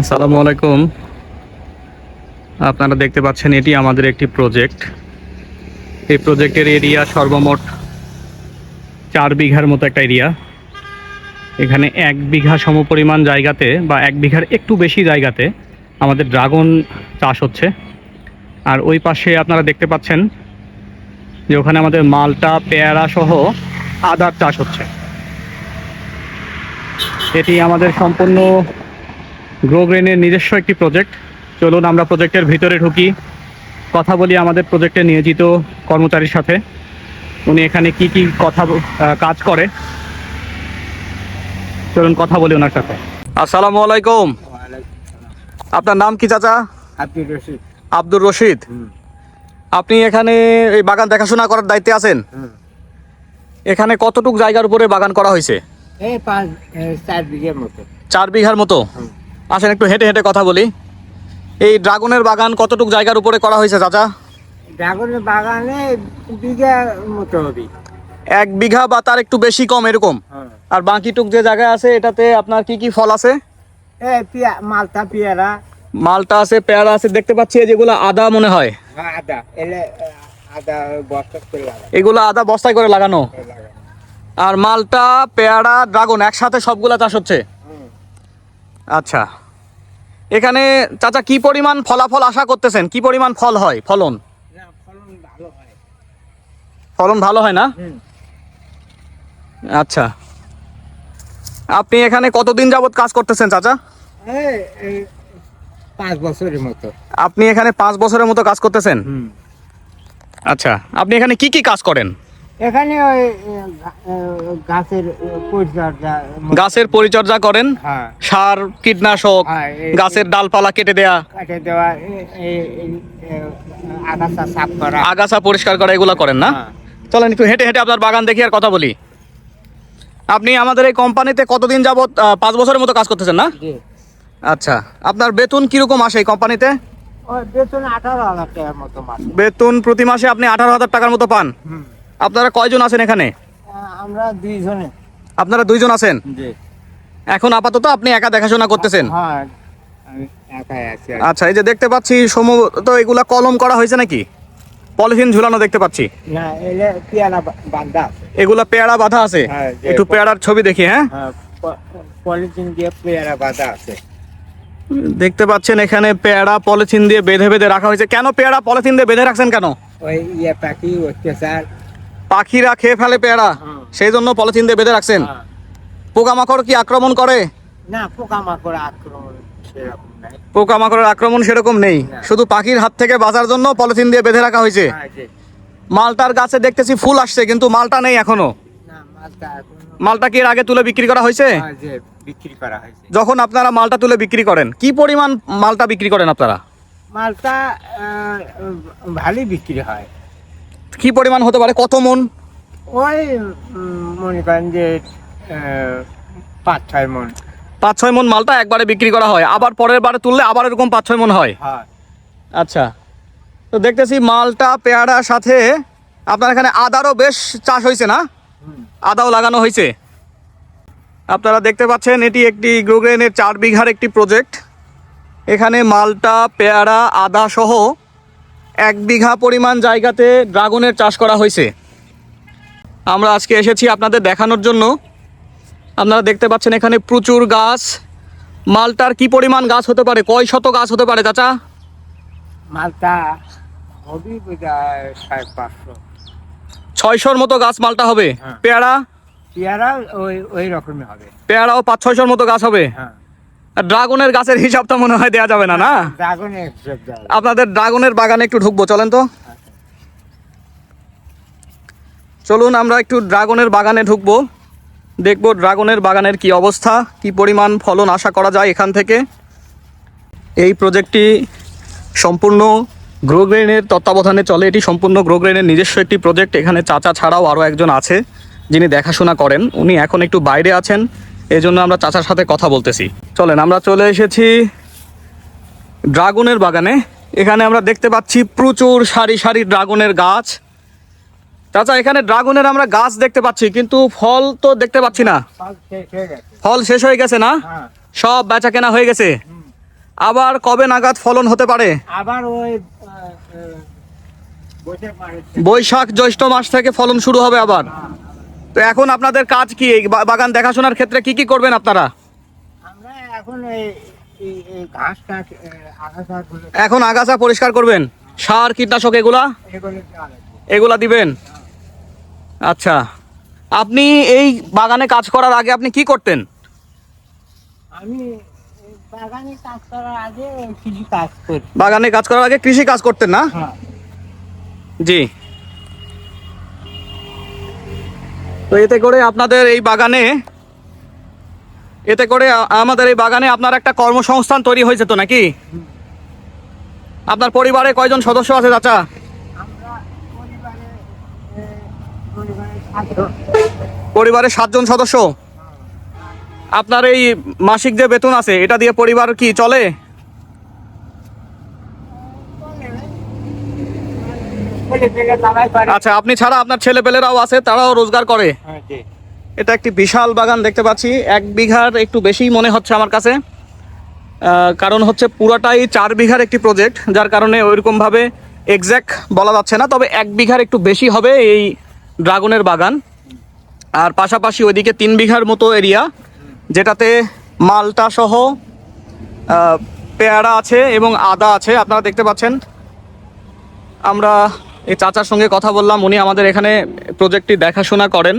আসসালামু আলাইকুম। আপনারা দেখতে পাচ্ছেন, এটি আমাদের একটি প্রজেক্ট এই প্রজেক্টের এরিয়া সর্বমোট চার বিঘার মতো একটা এরিয়া এখানে এক বিঘা সমপরিমাণ জায়গাতে বা এক বিঘার একটু বেশি জায়গাতে আমাদের ড্রাগন চাষ হচ্ছে। আর ওই পাশে আপনারা দেখতে পাচ্ছেন যে ওখানে আমাদের মালটা, পেয়ারা সহ আদার চাষ হচ্ছে। এটি আমাদের সম্পূর্ণ গ্রোগ্রেনের নিজস্ব একটি প্রজেক্ট চলুন আমরা প্রজেক্টের ভিতরে ঢুকি। কথা বলি আমাদের প্রজেক্টে নিয়োজিত কর্মচারীর সাথে। উনি এখানে কি কি কথা কাজ করে। চলুন কথা বলি ওনার সাথে। আসসালামু আলাইকুম। আপনার নাম কি চাচা? আব্দুর রশিদ। আব্দুর রশিদ। আপনি এখানে এই বাগান দেখাশোনা করার দায়িত্বে আছেন? এখানে কতটুক জায়গার উপরে বাগান করা হয়েছে? এই পাঁচ এ, চার বিঘের মতো। চার বিঘার মতো। আসেন একটু হেঁটে হেঁটে কথা বলি। এই ড্রাগনের বাগান কতটুক জায়গার উপরে করা হয়েছে চাচা? ড্রাগনের বাগানে বিঘা মতো হবে। এক বিঘা বা তার একটু বেশি কম এরকম? আর বাকিটুক যে জায়গা আছে এটাতে আপনার কি কি ফল আছে? মালটা পেয়ারা। মালটা আছে পেয়ারা আছে দেখতে পাচ্ছি যেগুলো আদা মনে হয়। আদা। এ, আদা এগুলো আদা বস্তায় করে লাগানো? লাগানো। আর মালটা পেয়ারা ড্রাগন একসাথে সবগুলা চাষ হচ্ছে। আচ্ছা। এখানে চাচা কি পরিমাণ ফলাফল আশা করতেছেন? কি পরিমাণ ফল হয়? ফলন? ফলন ভালো হয়। ফলন ভালো হয় না? আচ্ছা। আপনি এখানে কতদিন যাবত কাজ করতেছেন চাচা? এই, এই পাঁচ বছরের মতো। আপনি এখানে পাঁচ বছরের মতো কাজ করতেছেন? আচ্ছা। আপনি এখানে কি কি কাজ করেন? এখানে ওই গাছের পরিচর্যা গাছের পরিচর্যা করেন? হ্যাঁ। সার কীটনাশক হ্যাঁ, গাছের ডালপালা কেটে দেয়া। কাটে দেওয়া আগাছা সাফ করা। আগাছা পরিষ্কার করা এগুলো করেন না? হ্যাঁ। চলেন একটু হেঁটে হেঁটে আপনার বাগান দেখি আর কথা বলি। আপনি আমাদের এই কোম্পানিতে কতদিন যাবত পাঁচ বছরের মতো কাজ করতেছেন না? আচ্ছা আপনার বেতন কীরকম আসে এই কোম্পানিতে? বেতন আঠারো হাজার টাকার মতো বেতন প্রতি মাসে আপনি আঠারো হাজার টাকার মতো পান। আপনারা কয়জন আছেন এখানে? আমরা দুইজনে। আপনারা দুইজন আছেন? এখন আপাতত আপনি একা দেখাশোনা করতেছেন? হ্যাঁ। আচ্ছা এই যে দেখতে পাচ্ছি সম্ভবত এগুলা কলম করা হয়েছে নাকি? পলিথিন ঝুলানো দেখতে পাচ্ছি। এগুলা পেয়ারা বাঁধা আছে। হ্যাঁ, একটু পেয়ারার ছবি দেখি হ্যাঁ? হ্যাঁ পলিথিন দিয়ে পেয়ারা বাঁধা আছে। দেখতে পাচ্ছেন এখানে পেয়ারা পলিথিন দিয়ে বেঁধে বেঁধে রাখা হয়েছে। কেন পেয়ারা পলিথিন দিয়ে বেঁধে রাখছেন কেন? ওই ইয়ে পাখি অত্যাচার পাখিরা খেয়ে ফেলে পেয়ারা। সেই জন্য পলিথিন দিয়ে বেঁধে রাখছেন। হ্যাঁ। পোকামাকড় কি আক্রমণ করে? না পোকামাকড় আক্রমণ পোকামাকড়ের আক্রমণ সেরকম নেই। শুধু পাখির হাত থেকে বাঁচার জন্য পলিথিন দিয়ে বেঁধে রাখা হয়েছে। হ্যাঁ, মালটার গাছে দেখতেছি ফুল আসছে কিন্তু মালটা নেই এখনও। মালটা কি এর আগে তুলে বিক্রি করা হয়েছে? হ্যাঁ, বিক্রি করা হয়েছে। যখন আপনারা মালটা তুলে বিক্রি করেন কি পরিমাণ মালটা বিক্রি করেন আপনারা? মালটা ভালোই বিক্রি হয়। কি পরিমাণ হতে পারে? কত মন? ওই মনে করেন যে পাঁচ ছয় মন। পাঁচ ছয় মন মালটা একবারে বিক্রি করা হয়। আবার পরের বারে তুললে আবার এরকম পাঁচ ছয় মন হয়? হয়। আচ্ছা। তো দেখতেছি মালটা পেয়ারার সাথে আপনার এখানে আদারও বেশ চাষ হয়েছে না? আদাও লাগানো হয়েছে আপনারা দেখতে পাচ্ছেন এটি একটি গ্রোগ্রেনের চার বিঘার একটি প্রজেক্ট। এখানে মালটা পেয়ারা আদা সহ এক বিঘা পরিমাণ জায়গাতে ড্রাগনের চাষ করা হয়েছে। আমরা আজকে এসেছি আপনাদের দেখানোর জন্য। আপনারা দেখতে পাচ্ছেন এখানে প্রচুর গাছ। মালটার কি পরিমাণ গাছ হতে পারে? কয় শত গাছ হতে পারে চাচা? মালটা হবে সাড়ে পাঁচশো। ছয়শোর মতো গাছ মালটা হবে। হ্যাঁ। পেয়ারা? পেয়ারা ওই ওই রকমই হবে। পেয়ারাও পাঁচ ছয়শোর মতো গাছ হবে। হ্যাঁ। ড্রাগনের গাছের হিসাব তো মনে হয় দেওয়া যাবে না না? আপনাদের ড্রাগনের বাগানে একটু ঢুকবো চলেন তো। চলুন আমরা একটু ড্রাগনের বাগানে ঢুকবো। দেখব ড্রাগনের বাগানের কি অবস্থা কি পরিমাণ ফলন আশা করা যায় এখান থেকে। এই প্রজেক্টটি সম্পূর্ণ গ্রোগ্রেনের তত্ত্বাবধানে চলে। এটি সম্পূর্ণ গ্রোগ্রেনের নিজস্ব একটি প্রজেক্ট। এখানে চাচা ছাড়াও আরও একজন আছে যিনি দেখাশোনা করেন। উনি এখন একটু বাইরে আছেন। এই জন্য আমরা চাচার সাথে কথা বলতেছি। চলেন, আমরা চলে এসেছি ড্রাগনের বাগানে। এখানে আমরা দেখতে পাচ্ছি প্রচুর সারি সারি ড্রাগনের গাছ। চাচা, এখানে ড্রাগনের আমরা গাছ দেখতে পাচ্ছি, কিন্তু ফল তো দেখতে পাচ্ছি না। ফল শেষ হয়ে গেছে না? সব বেচা কেনা হয়ে গেছে। আবার কবে নাগাদ ফলন হতে পারে? আবার বৈশাখ, জ্যৈষ্ঠ মাস থেকে ফলন শুরু হবে আবার। তো এখন আপনাদের কাজ কি? এই বাগান দেখাশোনার ক্ষেত্রে কি কি করবেন আপনারা? আমরা এখন এখন আগাছা পরিষ্কার করবেন? সার কীটনাশক এগুলা? এগুলো দিবেন? আচ্ছা। আপনি এই বাগানে কাজ করার আগে আপনি কি করতেন? আমি বাগানে কাজ করার আগে কিছু কাজ করি। বাগানে কাজ করার আগে কৃষি কাজ করতেন না? হ্যাঁ। জি। তো এতে করে আপনাদের এই বাগানে এতে করে আমাদের এই বাগানে আপনার একটা কর্মসংস্থান তৈরি হয়েছে তো নাকি? আপনার পরিবারে কয়জন সদস্য আছে চাচা? আমরা পরিবারে এ, পরিবারে সাতজন। পরিবারে সাতজন সদস্য? আপনার এই মাসিক যে বেতন আছে এটা দিয়ে পরিবার কি চলে ছেলে পেলে সবাই করে। আচ্ছা আপনি ছাড়া আপনার ছেলেপেলেরাও আছে তারাও রোজগার করে। হ্যাঁ, এটা একটি বিশাল বাগান দেখতে পাচ্ছি। এক বিঘার একটু বেশি মনে হচ্ছে আমার কাছে। কারণ হচ্ছে পুরোটাই চার বিঘার একটি প্রজেক্ট যার কারণে ওইরকমভাবে এক্স্যাক্ট বলা যাচ্ছে না তবে এক বিঘার একটু বেশি হবে এই ড্রাগনের বাগান। আর পাশাপাশি ওইদিকে তিন বিঘার মতো এরিয়া যেটাতে মালটা সহ পেয়ারা আছে এবং আদা আছে। আপনারা দেখতে পাচ্ছেন। আমরা এই চাচার সঙ্গে কথা বললাম উনি আমাদের এখানে প্রজেক্টটি দেখাশোনা করেন।